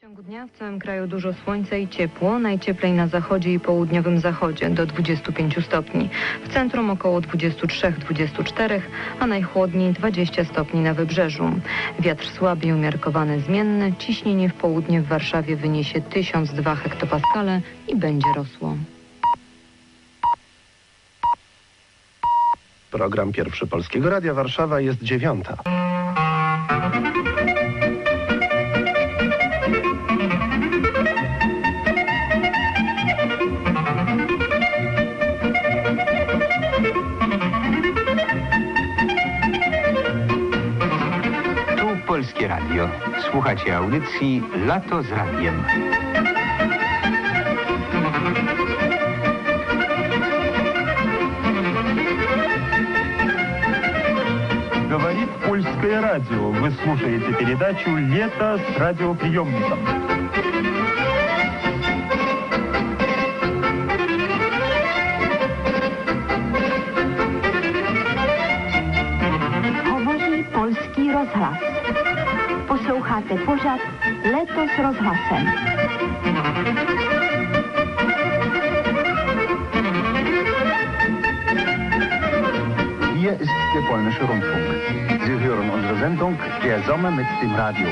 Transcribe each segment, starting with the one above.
W ciągu dnia w całym kraju dużo słońca i ciepło, najcieplej na zachodzie i południowym zachodzie do 25 stopni. W centrum około 23-24, a najchłodniej 20 stopni na wybrzeżu. Wiatr słaby umiarkowany zmienny, ciśnienie w południe w Warszawie wyniesie 1002 hektopaskale i będzie rosło. Program Pierwszy Polskiego Radia Warszawa jest dziewiąta. Polskie Radio. Słuchacie audycji Lato z radiem. Говорит польское радио. Вы слушаете передачу «Лето с радиоприемником». Polski rozhlas. Posloucháte pořad Leto s rozhlasem. Hier ist der polnische Rundfunk. Sie hören unsere Sendung Der Sommer mit dem Radio.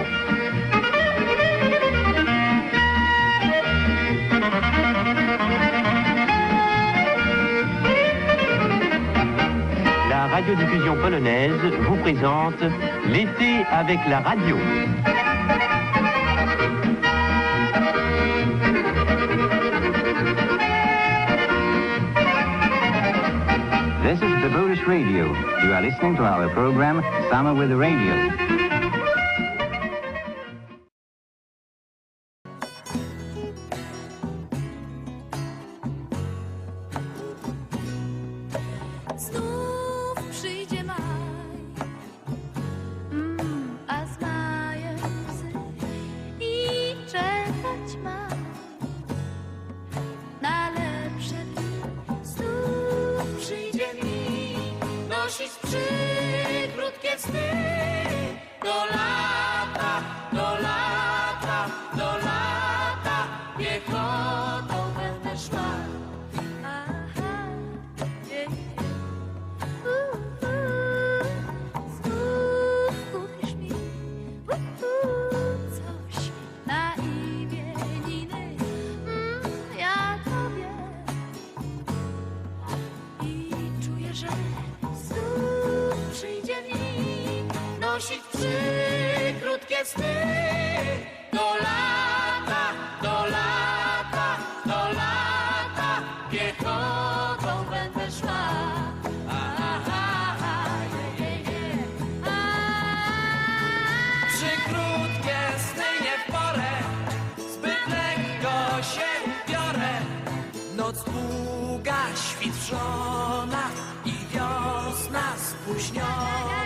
La radiodiffusion polonaise vous présente l'été avec la radio. This is the Polish Radio. You are listening to our program Summer with the Radio. Nosić przykrótkie sny do lata, do lata, do lata, piechotą będę szła. Aha. Znów kupisz mi coś na imieniny, Mm, ja tobie i czuję, że nosić przykrótkie sny do lata, do lata, do lata, piechotą będę szła. Przykrótkie sny nie w porę, zbyt lekko się ubiorę. Noc długa, świt i wiosna spóźniona.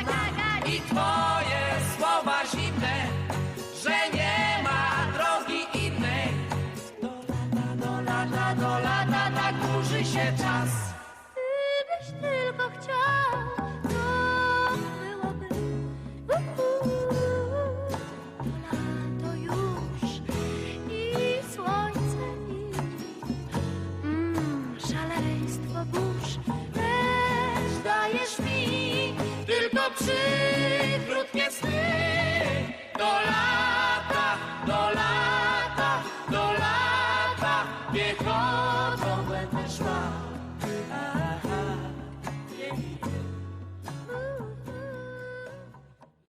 I twoje słowa zimne, że nie ma drogi innej. Do lata, do lata, do lata, tak dłuży się czas. Okrągłe te szła.